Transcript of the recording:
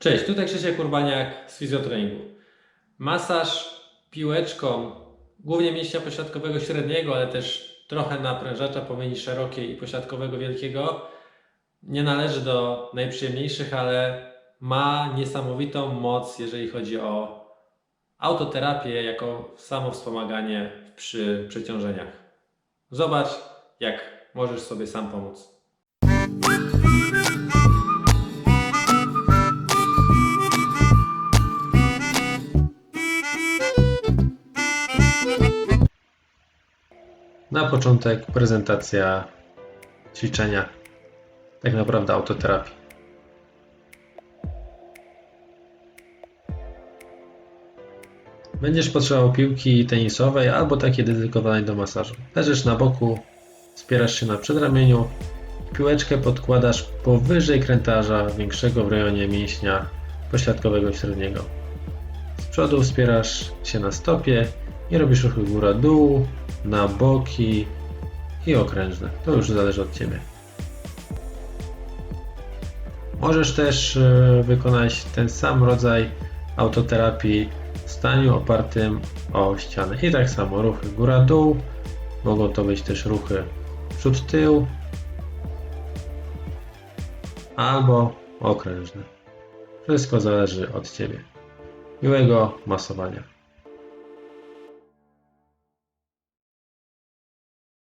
Cześć, tutaj Krzysiek Urbaniak z fizjotreningu. Masaż piłeczką, głównie mięśnia pośladkowego średniego, ale też trochę naprężacza pomiędzy szerokiej i pośladkowego wielkiego nie należy do najprzyjemniejszych, ale ma niesamowitą moc, jeżeli chodzi o autoterapię jako samo wspomaganie przy przeciążeniach. Zobacz, jak możesz sobie sam pomóc. Na początek prezentacja ćwiczenia, tak naprawdę autoterapii. Będziesz potrzebował piłki tenisowej albo takiej dedykowanej do masażu. Leżysz na boku, wspierasz się na przedramieniu, piłeczkę podkładasz powyżej krętarza większego w rejonie mięśnia pośladkowego średniego. Z przodu wspierasz się na stopie i robisz ruchy góra-dół, na boki i okrężne. To już zależy od Ciebie. Możesz też e, wykonać ten sam rodzaj autoterapii w staniu opartym o ścianę. I tak samo ruchy góra-dół. Mogą to być też ruchy przód-tył albo okrężne. Wszystko zależy od Ciebie. Miłego masowania.